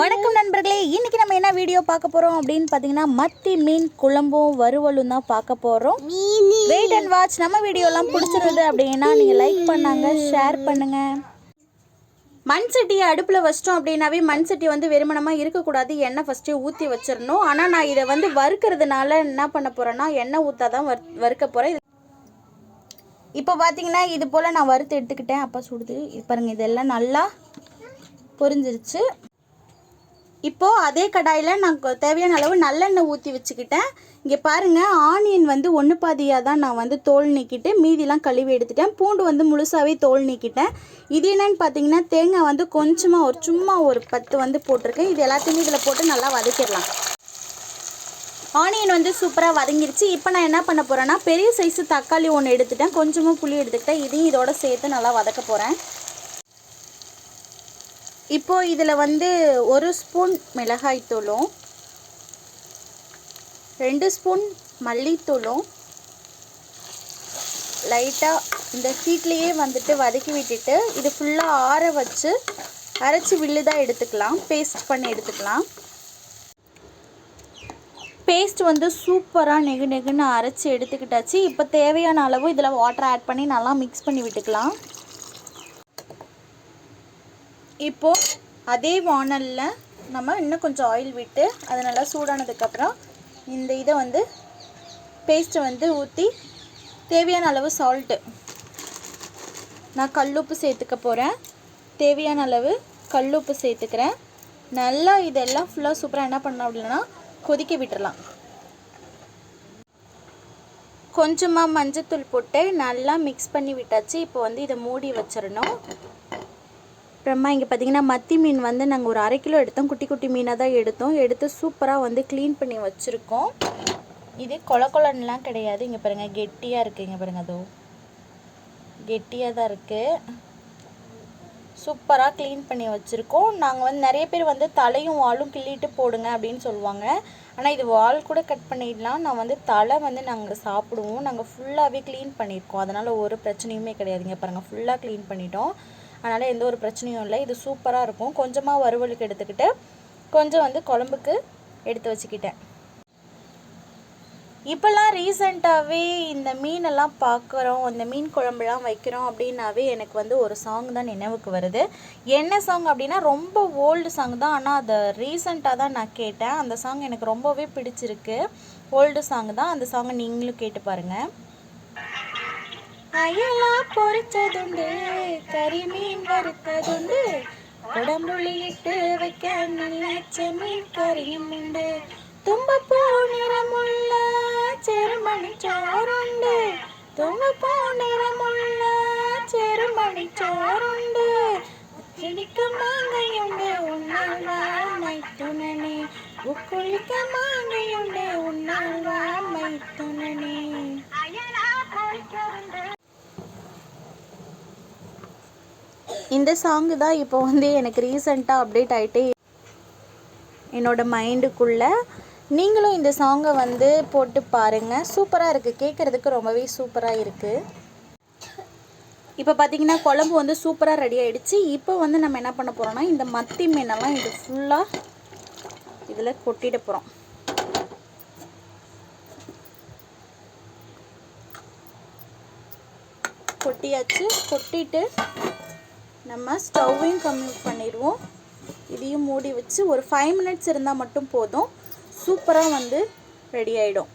வணக்கம் நண்பர்களே இன்னைக்கு நம்ம என்ன வீடியோ பார்க்க போறோம் அப்படின்னு பார்த்தீங்கன்னா மத்தி மீன் குழம்பும் வறுவலும் தான் பார்க்க போறோம். வெயிட் அண்ட் வாட்ச் நம்ம வீடியோலாம் பிடிச்சிருந்தது அப்படின்னா நீங்கள் லைக் பண்ணாங்க ஷேர் பண்ணுங்க. மண் சட்டியை அடுப்பில் வச்சிட்டோம் அப்படின்னாவே மண் சட்டி வந்து வெறுமனமாக இருக்கக்கூடாது. எண்ணெய் ஃபஸ்ட்டு ஊற்றி வச்சிடணும். ஆனால் நான் இதை வந்து வறுக்கிறதுனால என்ன பண்ண போகிறேன்னா எண்ணெய் ஊற்றா தான் வர் வறுக்க போகிறேன் இப்போ பார்த்தீங்கன்னா இது போல் நான் வறுத்து எடுத்துக்கிட்டேன். அப்பா சுடுது. இது பாருங்கள் இதெல்லாம் நல்லா பொரிஞ்சிருச்சு. இப்போது அதே கடாயில் நான் தேவையான அளவு நல்லெண்ணெய் ஊற்றி வச்சுக்கிட்டேன். இங்கே பாருங்கள் ஆனியன் வந்து ஒன்று பாதியாக தான் நான் வந்து தோல் நீக்கிட்டு மீதிலாம் கழுவி எடுத்துட்டேன். பூண்டு வந்து முழுசாகவே தோல் நீக்கிட்டேன். இது என்னென்னு பார்த்தீங்கன்னா தேங்காய் வந்து கொஞ்சமாக ஒரு சும்மா ஒரு பத்து வந்து போட்டிருக்கேன். இது எல்லாத்தையுமே இதில் போட்டு நல்லா வதக்கிடலாம். ஆனியன் வந்து சூப்பராக வதங்கிருச்சு. இப்போ நான் என்ன பண்ண போகிறேன்னா பெரிய சைஸு தக்காளி ஒன்று எடுத்துட்டேன். கொஞ்சமாக புளி எடுத்துக்கிட்டேன். இதையும் இதோட சேர்த்து நல்லா வதக்க போகிறேன் இப்போது இதில் வந்து ஒரு ஸ்பூன் மிளகாய்த்தூளும் ரெண்டு ஸ்பூன் மல்லித்தூளும். லைட்டாக இந்த ஹீட்லேயே வந்துட்டு வதக்கி விட்டுட்டு இது ஃபுல்லாக ஆற வச்சு அரைச்சி வில்லுதாக எடுத்துக்கலாம். பேஸ்ட் பண்ணி எடுத்துக்கலாம். பேஸ்ட் வந்து சூப்பராக நெகு நெகுன்னு அரைச்சி எடுத்துக்கிட்டாச்சு. இப்போ தேவையான அளவு இதில் வாட்டர் ஆட் பண்ணி நல்லா மிக்ஸ் பண்ணி விட்டுக்கலாம். இப்போது அதே வானலில் நம்ம இன்னும் கொஞ்சம் ஆயில் விட்டு அது நல்லா சூடானதுக்கப்புறம் இந்த இதை வந்து பேஸ்ட்டை வந்து ஊற்றி தேவையான அளவு சால்ட்டு நான் கல்லுப்பு சேர்த்துக்க போகிறேன் தேவையான அளவு கல்லுப்பு சேர்த்துக்கிறேன். நல்லா இதெல்லாம் ஃபுல்லாக சூப்பராக என்ன பண்ணோம் அப்படின்னா கொதிக்க விட்டுறலாம். கொஞ்சமாக மஞ்சத்தூள் போட்டு நல்லா மிக்ஸ் பண்ணி விட்டாச்சு. இப்போ வந்து இதை மூடி வச்சிடணும். அப்புறமா இங்கே பார்த்தீங்கன்னா மத்தி மீன் வந்து நாங்கள் ஒரு அரை கிலோ எடுத்தோம். குட்டி குட்டி மீனாக தான் எடுத்தோம். எடுத்து சூப்பராக வந்து க்ளீன் பண்ணி வச்சுருக்கோம். இது கொல கொலன்லாம் கிடையாது. இங்கே பாருங்கள் கெட்டியாக இருக்குது இங்கே பாருங்கள் அதோ. கெட்டியாக தான் இருக்குது சூப்பராக க்ளீன் பண்ணி வச்சுருக்கோம். நாங்கள் வந்து நிறைய பேர் வந்து தலையும் வாலும் கிள்ளிட்டு போடுங்க அப்படின்னு சொல்லுவாங்க. ஆனால் இது வால் கூட கட் பண்ணிடலாம். நான் வந்து தலை வந்து நாங்கள் சாப்பிடுவோம். நாங்கள் ஃபுல்லாகவே க்ளீன் பண்ணியிருக்கோம். அதனால் ஒரு பிரச்சனையுமே கிடையாதுங்க பாருங்கள் ஃபுல்லாக க்ளீன் பண்ணிட்டோம். அதனால் எந்த ஒரு பிரச்சனையும் இல்லை. இது சூப்பராக இருக்கும். கொஞ்சமாக வறுவலுக்கு எடுத்துக்கிட்டு கொஞ்சம் வந்து குழம்புக்கு எடுத்து வச்சுக்கிட்டேன். இப்போல்லாம் ரீசெண்டாகவே இந்த மீனெல்லாம் பார்க்குறோம் இந்த மீன் குழம்புலாம் வைக்கிறோம் அப்படின்னாவே எனக்கு வந்து ஒரு சாங் தான் நினைவுக்கு வருது. என்ன சாங் அப்படின்னா ரொம்ப ஓல்டு சாங் தான். ஆனால் அதை ரீசெண்டாக தான் நான் கேட்டேன். அந்த சாங் எனக்கு ரொம்பவே பிடிச்சிருக்கு. ஓல்டு சாங் தான். அந்த சாங்கை நீங்களும் கேட்டு பாருங்கள் அயலா பொரிச்சதுண்டு கறிமீன் வறுத்ததுண்டு. உடம்புள்ளி இட்டு வைக்க நினைச்ச மீன் கறியும் உண்டு. தும்பப்பூ நிறமுள்ள செருமணி சோறுண்டு. தும்பப்பூ நிறமுள்ள செருமணி சோறுண்டு. சிடிக்க மாங்கையுண்டு உன்னால் வாமை துணனே உக்குளிக்க மாங்கையுண்டு உன்னால் வாமை துணனே இந்த சாங்கு தான் இப்போ வந்து எனக்கு ரீசெண்டாக அப்டேட் ஆகிட்டே என்னோட மைண்டுக்குள்ளே நீங்களும் இந்த சாங்கை வந்து போட்டு பாருங்கள் சூப்பராக இருக்குது கேட்குறதுக்கு ரொம்பவே சூப்பராக இருக்குது இப்போ பார்த்தீங்கன்னா குழம்பு வந்து சூப்பராக ரெடி ஆகிடுச்சு இப்போ வந்து நம்ம என்ன பண்ண போகிறோம்னா இந்த மத்தி மீனெல்லாம் இது ஃபுல்லாக இதில் கொட்டிட போகிறோம் கொட்டியாச்சு. கொட்டிட்டு நம்ம ஸ்டவ்வையும் கம்மி பண்ணிடுவோம். இதையும் மூடி வச்சு ஒரு ஃபைவ் மினிட்ஸ் இருந்தால் மட்டும் போதும். சூப்பராக வந்து ரெடி ஆகிடும்